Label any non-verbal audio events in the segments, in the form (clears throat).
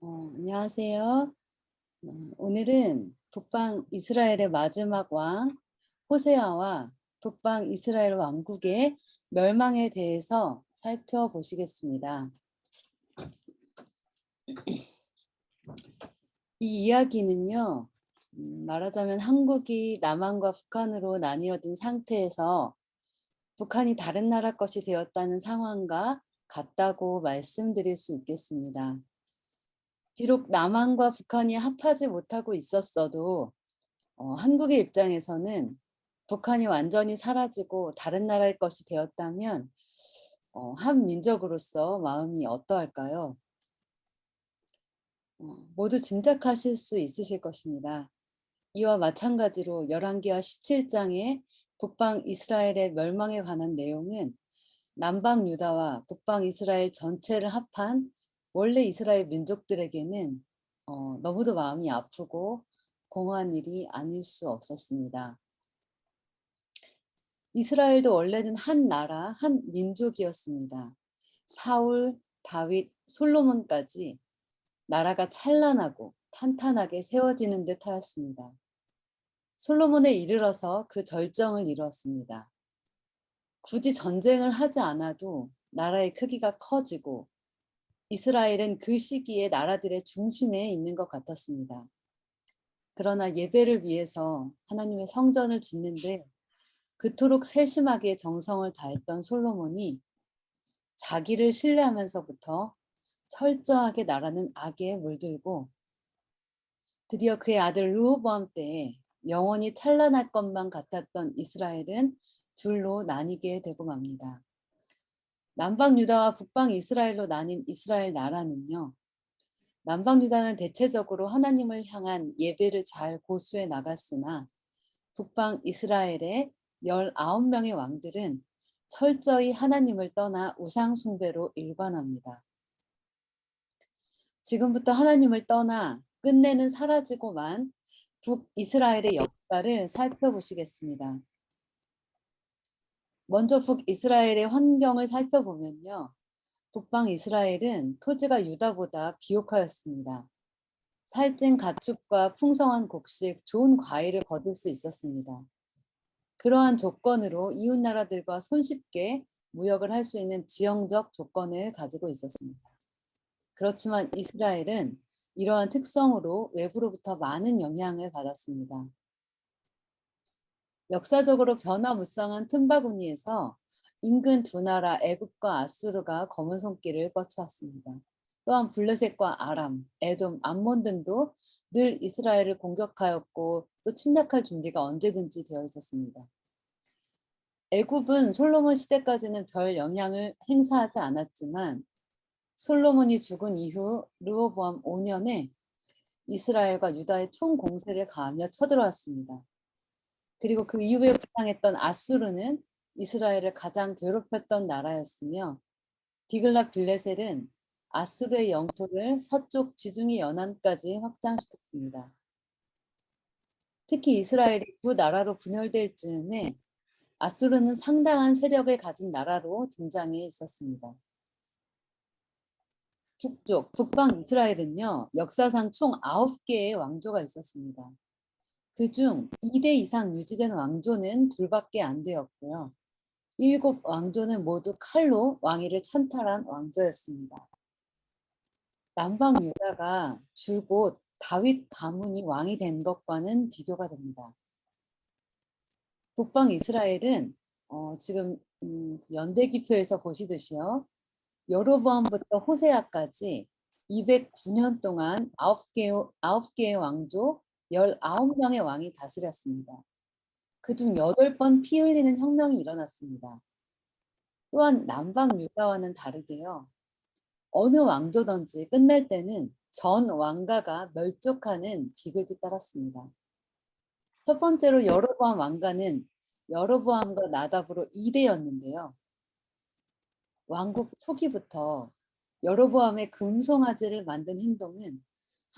어, 안녕하세요. 어, 오늘은 북방 이스라엘의 마지막 왕 호세아와 북방 이스라엘 왕국의 멸망에 대해서 살펴보시겠습니다. (clears throat) 이 이야기는요, 음, 말하자면 한국이 남한과 북한으로 나뉘어진 상태에서 북한이 다른 나라 것이 되었다는 상황과 같다고 말씀드릴 수 있겠습니다. 비록 남한과 북한이 합하지 못하고 있었어도 어, 한국의 입장에서는 북한이 완전히 사라지고 다른 나라의 것이 되었다면 어, 한 민족으로서 마음이 어떠할까요? 어, 모두 짐작하실 수 있으실 것입니다. 이와 마찬가지로 열왕기하 17장의 북방 이스라엘의 멸망에 관한 내용은 남방 유다와 북방 이스라엘 전체를 합한 원래 이스라엘 민족들에게는 어, 너무도 마음이 아프고 공허한 일이 아닐 수 없었습니다. 이스라엘도 원래는 한 나라, 한 민족이었습니다. 사울, 다윗, 솔로몬까지 나라가 찬란하고 탄탄하게 세워지는 듯 하였습니다. 솔로몬에 이르러서 그 절정을 이루었습니다. 굳이 전쟁을 하지 않아도 나라의 크기가 커지고 이스라엘은 그 시기에 나라들의 중심에 있는 것 같았습니다. 그러나 예배를 위해서 하나님의 성전을 짓는데 그토록 세심하게 정성을 다했던 솔로몬이 자기를 신뢰하면서부터 철저하게 나라는 악에 물들고 드디어 그의 아들 루호보암 때에 영원히 찬란할 것만 같았던 이스라엘은 둘로 나뉘게 되고 맙니다. 남방 유다와 북방 이스라엘로 나뉜 이스라엘 나라는요. 남방 유다는 대체적으로 하나님을 향한 예배를 잘 고수해 나갔으나 북방 이스라엘의 19명의 왕들은 철저히 하나님을 떠나 우상 숭배로 일관합니다. 지금부터 하나님을 떠나 끝내는 사라지고만 북이스라엘의 역사를 살펴보시겠습니다. 먼저 북이스라엘의 환경을 살펴보면요. 북방 이스라엘은 토지가 유다보다 비옥하였습니다. 살찐 가축과 풍성한 곡식, 좋은 과일을 거둘 수 있었습니다. 그러한 조건으로 이웃 나라들과 손쉽게 무역을 할 수 있는 지형적 조건을 가지고 있었습니다. 그렇지만 이스라엘은 이러한 특성으로 외부로부터 많은 영향을 받았습니다. 역사적으로 변화무쌍한 틈바구니에서 인근 두 나라 애굽과 아수르가 검은 손길을 뻗쳐왔습니다. 또한 블레셋과 아람, 에돔, 암몬 등도 늘 이스라엘을 공격하였고 또 침략할 준비가 언제든지 되어 있었습니다. 애굽은 솔로몬 시대까지는 별 영향을 행사하지 않았지만 솔로몬이 죽은 이후 르호보암 5년에 이스라엘과 유다의 총 공세를 가하며 쳐들어왔습니다. 그리고 그 이후에 부상했던 아수르는 이스라엘을 가장 괴롭혔던 나라였으며 디글라 빌레셀은 아수르의 영토를 서쪽 지중해 연안까지 확장시켰습니다. 특히 이스라엘이 두 나라로 분열될 즈음에 아수르는 상당한 세력을 가진 나라로 등장해 있었습니다. 북쪽, 북방 이스라엘은요, 역사상 총 9개의 왕조가 있었습니다. 그중 2대 이상 유지된 왕조는 둘밖에 안 되었고요. 일곱 왕조는 모두 칼로 왕위를 찬탈한 왕조였습니다. 남방 유다가 줄곧 다윗 가문이 왕이 된 것과는 비교가 됩니다. 북방 이스라엘은 어, 지금 음, 연대기표에서 보시듯이요. 여로보암부터 호세아까지 209년 동안 9개, 9개의 왕조, 19명의 왕이 다스렸습니다. 그중 8번 피 흘리는 혁명이 일어났습니다. 또한 남방 유다와는 다르게요. 어느 왕조든지 끝날 때는 전 왕가가 멸족하는 비극이 따랐습니다. 첫 번째로 여로보암 왕가는 여로보암과 나답으로 2대였는데요. 왕국 초기부터 여로보암의 금송아지를 만든 행동은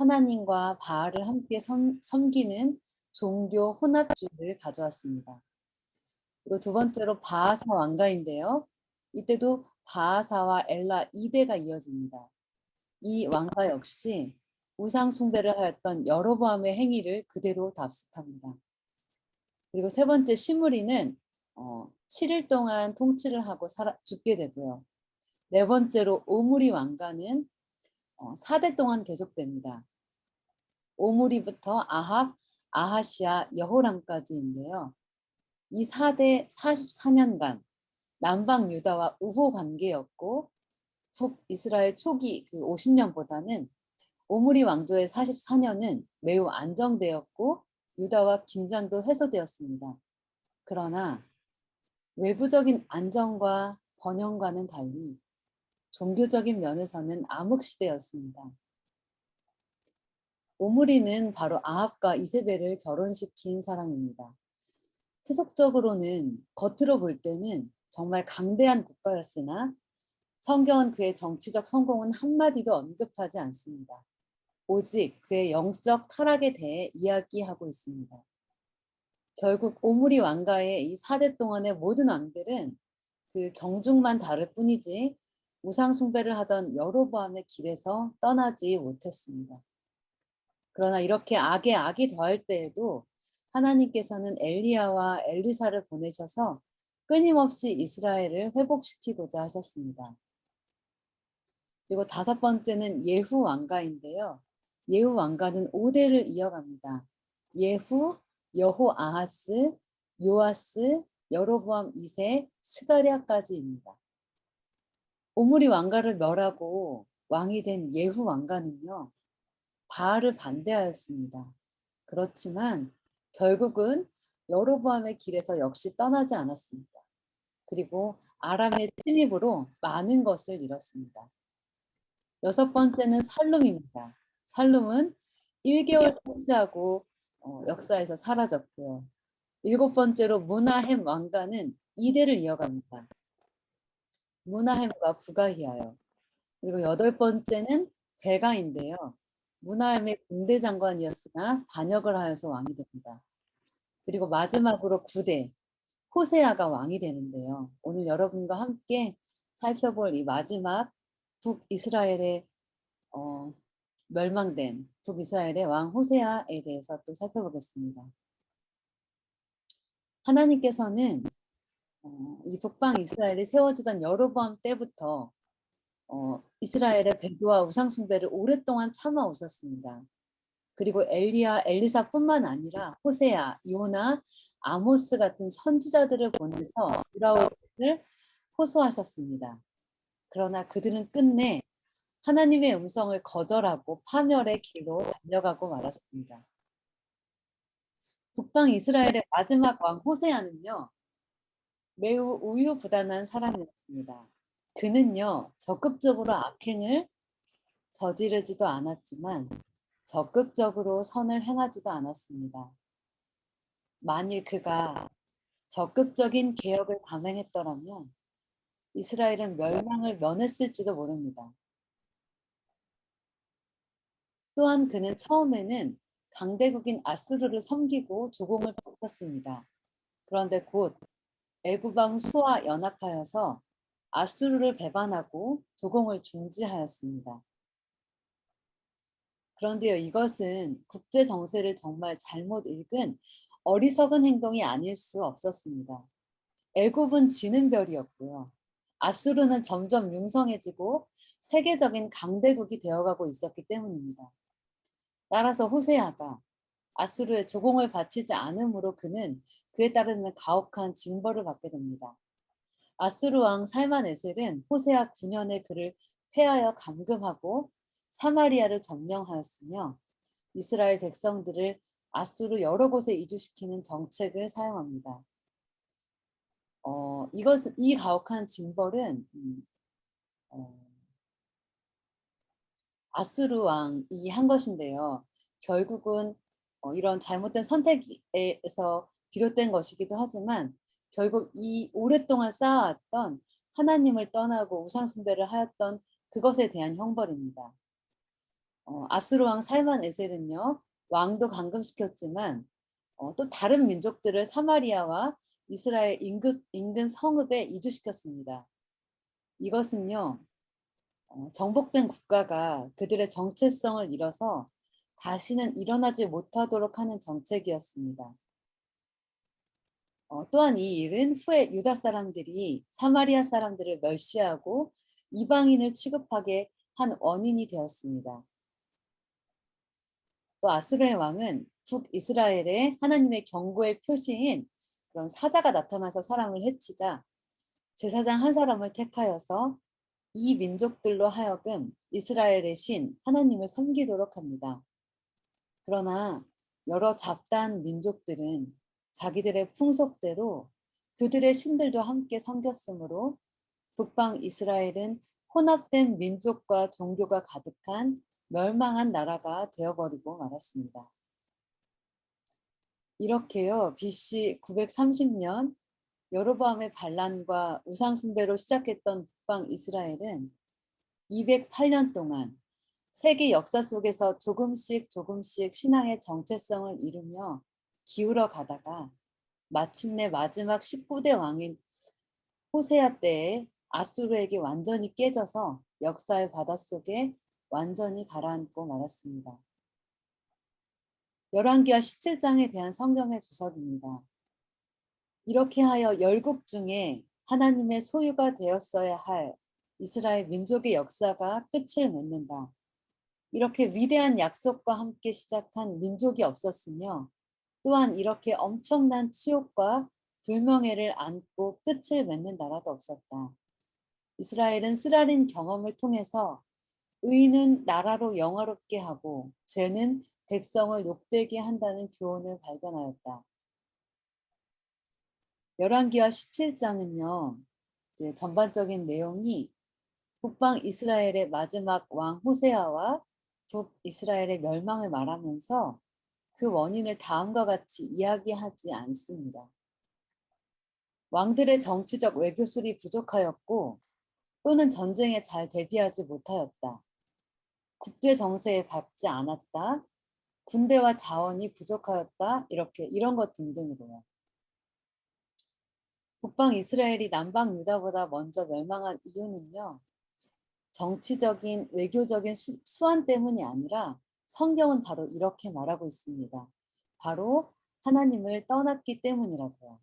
하나님과 바알을 함께 섬, 섬기는 종교 혼합주의를 가져왔습니다. 그리고 두 번째로 바하사 왕가인데요. 이때도 바하사와 엘라 2대가 이어집니다. 이 왕가 역시 우상 숭배를 하였던 여로보암의 행위를 그대로 답습합니다. 그리고 세 번째 시므리는 어, 7일 동안 통치를 하고 살아, 죽게 되고요. 네 번째로 오므리 왕가는 어, 4대 동안 계속됩니다. 오므리부터 아합, 아하시아, 여호람까지인데요. 이 4대 44년간 남방 유다와 우호 관계였고 북이스라엘 초기 그 50년보다는 오므리 왕조의 44년은 매우 안정되었고 유다와 긴장도 해소되었습니다. 그러나 외부적인 안정과 번영과는 달리 종교적인 면에서는 암흑시대였습니다. 오므리는 바로 아합과 이세벨을 결혼시킨 사랑입니다. 세속적으로는 겉으로 볼 때는 정말 강대한 국가였으나 성경은 그의 정치적 성공은 한마디도 언급하지 않습니다. 오직 그의 영적 타락에 대해 이야기하고 있습니다. 결국 오므리 왕가의 이 4대 동안의 모든 왕들은 그 경중만 다를 뿐이지 우상 숭배를 하던 여로보암의 길에서 떠나지 못했습니다. 그러나 이렇게 악에 악이 더할 때에도 하나님께서는 엘리야와 엘리사를 보내셔서 끊임없이 이스라엘을 회복시키고자 하셨습니다. 그리고 다섯 번째는 예후 왕가인데요. 예후 왕가는 5대를 이어갑니다. 예후, 여호 아하스, 요아스, 여로보암 2세, 스가리아까지입니다. 오므리 왕가를 멸하고 왕이 된 예후 왕가는요. 바알을 반대하였습니다. 그렇지만 결국은 여로보암의 길에서 역시 떠나지 않았습니다. 그리고 아람의 침입으로 많은 것을 잃었습니다. 여섯 번째는 살룸입니다. 살룸은 1개월 통치하고 어, 역사에서 사라졌고요. 일곱 번째로 무나햄 왕가는 2대를 이어갑니다. 무나햄과 부가히하여. 그리고 여덟 번째는 베가인데요. 무나햄의 군대 장관이었으나 반역을 하여서 왕이 됩니다. 그리고 마지막으로 9대 호세아가 왕이 되는데요. 오늘 여러분과 함께 살펴볼 이 마지막 북이스라엘의 어, 멸망된 북이스라엘의 왕 호세아에 대해서 또 살펴보겠습니다. 하나님께서는 어, 이 북방 이스라엘이 세워지던 여로보암 때부터 어, 이스라엘의 배교와 우상숭배를 오랫동안 참아 오셨습니다. 그리고 엘리야, 엘리사뿐만 아니라 호세야, 요나, 아모스 같은 선지자들을 보내서 것을 호소하셨습니다. 그러나 그들은 끝내 하나님의 음성을 거절하고 파멸의 길로 달려가고 말았습니다. 북방 이스라엘의 마지막 왕 호세아는요. 매우 우유부단한 사람이었습니다. 그는요. 적극적으로 악행을 저지르지도 않았지만 적극적으로 선을 행하지도 않았습니다. 만일 그가 적극적인 개혁을 감행했더라면 이스라엘은 멸망을 면했을지도 모릅니다. 또한 그는 처음에는 강대국인 아수르를 섬기고 조공을 바쳤습니다. 그런데 곧 애굽왕 수와 연합하여서 아수르를 배반하고 조공을 중지하였습니다. 그런데요, 이것은 국제 정세를 정말 잘못 읽은 어리석은 행동이 아닐 수 없었습니다. 애굽은 지는 별이었고요. 아수르는 점점 융성해지고 세계적인 강대국이 되어가고 있었기 때문입니다. 따라서 호세아가 아수르의 조공을 바치지 않으므로 그는 그에 따르는 가혹한 징벌을 받게 됩니다. 아수르 왕 살만에셀은 호세아 9년에 그를 패하여 감금하고 사마리아를 점령하였으며 이스라엘 백성들을 아수르 여러 곳에 이주시키는 정책을 사용합니다. 어, 이것 이 가혹한 징벌은 음, 어, 아수르 왕이 한 것인데요. 결국은 어, 이런 잘못된 선택에서 비롯된 것이기도 하지만 결국 이 오랫동안 쌓아왔던 하나님을 떠나고 우상 숭배를 하였던 그것에 대한 형벌입니다. 어, 아수르 왕 살만 에셀은요 왕도 감금시켰지만 어, 또 다른 민족들을 사마리아와 이스라엘 인근, 인근 성읍에 이주시켰습니다. 이것은요 어, 정복된 국가가 그들의 정체성을 잃어서 다시는 일어나지 못하도록 하는 정책이었습니다. 어, 또한 이 일은 후에 유다 사람들이 사마리아 사람들을 멸시하고 이방인을 취급하게 한 원인이 되었습니다. 또 아수르의 왕은 북이스라엘의 하나님의 경고의 표시인 그런 사자가 나타나서 사람을 해치자 제사장 한 사람을 택하여서 이 민족들로 하여금 이스라엘의 신 하나님을 섬기도록 합니다. 그러나 여러 잡다한 민족들은 자기들의 풍속대로 그들의 신들도 함께 섬겼으므로 북방 이스라엘은 혼합된 민족과 종교가 가득한 멸망한 나라가 되어버리고 말았습니다. 이렇게요. BC 930년 여로보암의 반란과 우상 숭배로 시작했던 북방 이스라엘은 208년 동안 세계 역사 속에서 조금씩 조금씩 신앙의 정체성을 이루며 기울어 가다가 마침내 마지막 19대 왕인 호세아 때에 아수르에게 완전히 깨져서 역사의 바닷속에 완전히 가라앉고 말았습니다. 열왕기하 17장에 대한 성경의 주석입니다. 이렇게 하여 열국 중에 하나님의 소유가 되었어야 할 이스라엘 민족의 역사가 끝을 맺는다. 이렇게 위대한 약속과 함께 시작한 민족이 없었으며 또한 이렇게 엄청난 치욕과 불명예를 안고 끝을 맺는 나라도 없었다. 이스라엘은 쓰라린 경험을 통해서 의는 나라로 영화롭게 하고 죄는 백성을 욕되게 한다는 교훈을 발견하였다. 열왕기하 17장은요. 이제 전반적인 내용이 북방 이스라엘의 마지막 왕 호세아와 북 이스라엘의 멸망을 말하면서 그 원인을 다음과 같이 이야기하지 않습니다. 왕들의 정치적 외교술이 부족하였고 또는 전쟁에 잘 대비하지 못하였다. 국제 정세에 밟지 않았다. 군대와 자원이 부족하였다. 이렇게 이런 것 등등으로요. 북방 이스라엘이 남방 유다보다 먼저 멸망한 이유는요. 정치적인 외교적인 수, 수완 때문이 아니라 성경은 바로 이렇게 말하고 있습니다. 바로 하나님을 떠났기 때문이라고요.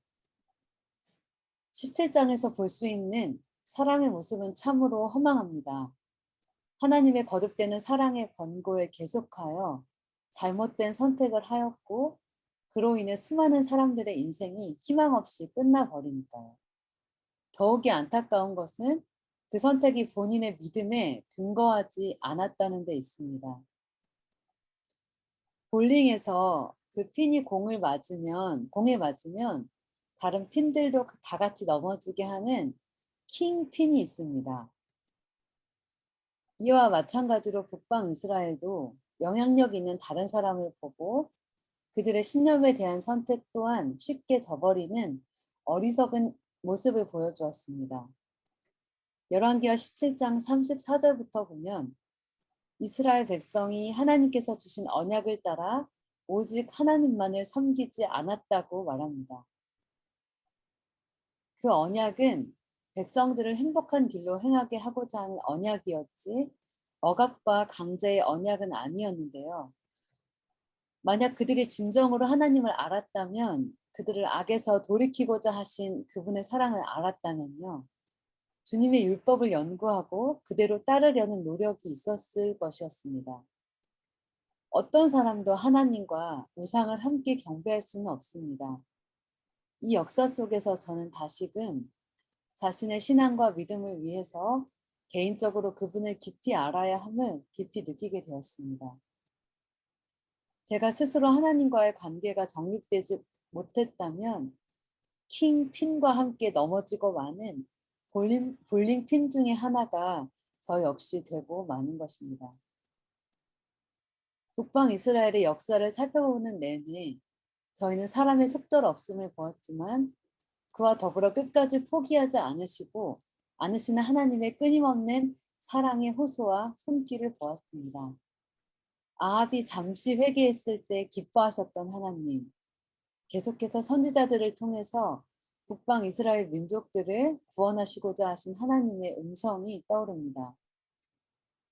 17장에서 볼 수 있는 사람의 모습은 참으로 허망합니다. 하나님의 거듭되는 사랑의 권고에 계속하여 잘못된 선택을 하였고 그로 인해 수많은 사람들의 인생이 희망 없이 끝나버리니까요. 더욱이 안타까운 것은 그 선택이 본인의 믿음에 근거하지 않았다는 데 있습니다. 볼링에서 그 핀이 공을 맞으면 공에 맞으면 다른 핀들도 다 같이 넘어지게 하는 킹 핀이 있습니다. 이와 마찬가지로 북방 이스라엘도 영향력 있는 다른 사람을 보고 그들의 신념에 대한 선택 또한 쉽게 저버리는 어리석은 모습을 보여주었습니다. 열왕기하 17장 34절부터 보면 이스라엘 백성이 하나님께서 주신 언약을 따라 오직 하나님만을 섬기지 않았다고 말합니다. 그 언약은 백성들을 행복한 길로 행하게 하고자 하는 언약이었지 억압과 강제의 언약은 아니었는데요. 만약 그들이 진정으로 하나님을 알았다면 그들을 악에서 돌이키고자 하신 그분의 사랑을 알았다면요. 주님의 율법을 연구하고 그대로 따르려는 노력이 있었을 것이었습니다. 어떤 사람도 하나님과 우상을 함께 경배할 수는 없습니다. 이 역사 속에서 저는 다시금 자신의 신앙과 믿음을 위해서 개인적으로 그분을 깊이 알아야 함을 깊이 느끼게 되었습니다. 제가 스스로 하나님과의 관계가 정립되지 못했다면 킹 핀과 함께 넘어지고 마는 볼링, 볼링 핀 중에 하나가 저 역시 되고 마는 것입니다. 북방 이스라엘의 역사를 살펴보는 내내 저희는 사람의 속절 없음을 보았지만 그와 더불어 끝까지 포기하지 않으시고 않으시는 하나님의 끊임없는 사랑의 호소와 손길을 보았습니다. 아합이 잠시 회개했을 때 기뻐하셨던 하나님, 계속해서 선지자들을 통해서 북방 이스라엘 민족들을 구원하시고자 하신 하나님의 음성이 떠오릅니다.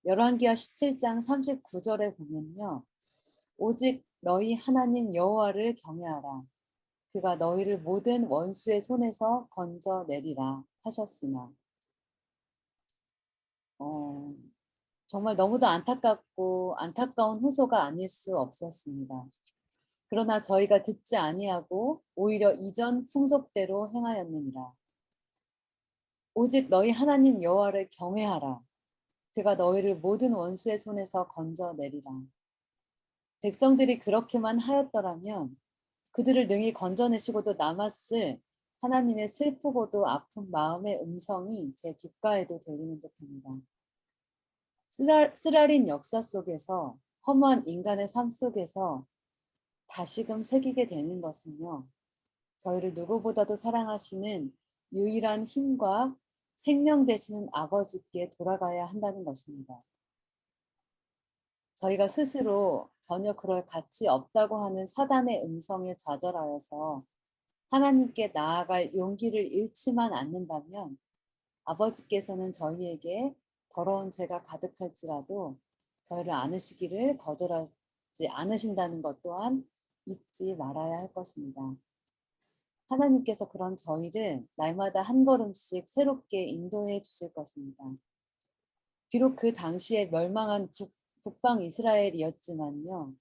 열왕기하 17장 39절에 보면요. 오직 너희 하나님 여호와를 경외하라. 그가 너희를 모든 원수의 손에서 건져내리라 하셨으나 어, 정말 너무도 안타깝고 안타까운 호소가 아닐 수 없었습니다. 그러나 저희가 듣지 아니하고 오히려 이전 풍속대로 행하였느니라. 오직 너희 하나님 여호와를 경외하라. 그가 너희를 모든 원수의 손에서 건져내리라. 백성들이 그렇게만 하였더라면 그들을 능히 건져내시고도 남았을 하나님의 슬프고도 아픈 마음의 음성이 제 귓가에도 들리는 듯합니다. 쓰라, 쓰라린 역사 속에서 허무한 인간의 삶 속에서 다시금 새기게 되는 것은요. 저희를 누구보다도 사랑하시는 유일한 힘과 생명 되시는 아버지께 돌아가야 한다는 것입니다. 저희가 스스로 전혀 그럴 가치 없다고 하는 사단의 음성에 좌절하여서 하나님께 나아갈 용기를 잃지만 않는다면 아버지께서는 저희에게 더러운 죄가 가득할지라도 저희를 안으시기를 거절하지 않으신다는 것 또한 잊지 말아야 할 것입니다. 하나님께서 그런 저희를 날마다 한 걸음씩 새롭게 인도해 주실 것입니다. 비록 그 당시에 멸망한 북, 북방 이스라엘이었지만요.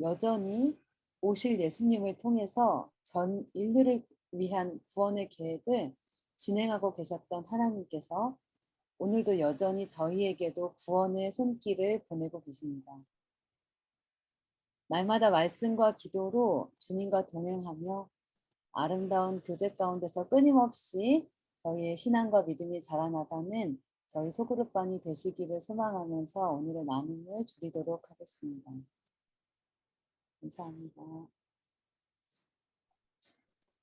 여전히 오실 예수님을 통해서 전 인류를 위한 구원의 계획을 진행하고 계셨던 하나님께서 오늘도 여전히 저희에게도 구원의 손길을 보내고 계십니다. 날마다 말씀과 기도로 주님과 동행하며 아름다운 교제 가운데서 끊임없이 저희의 신앙과 믿음이 자라나가는 저희 소그룹반이 되시기를 소망하면서 오늘의 나눔을 줄이도록 하겠습니다. 감사합니다.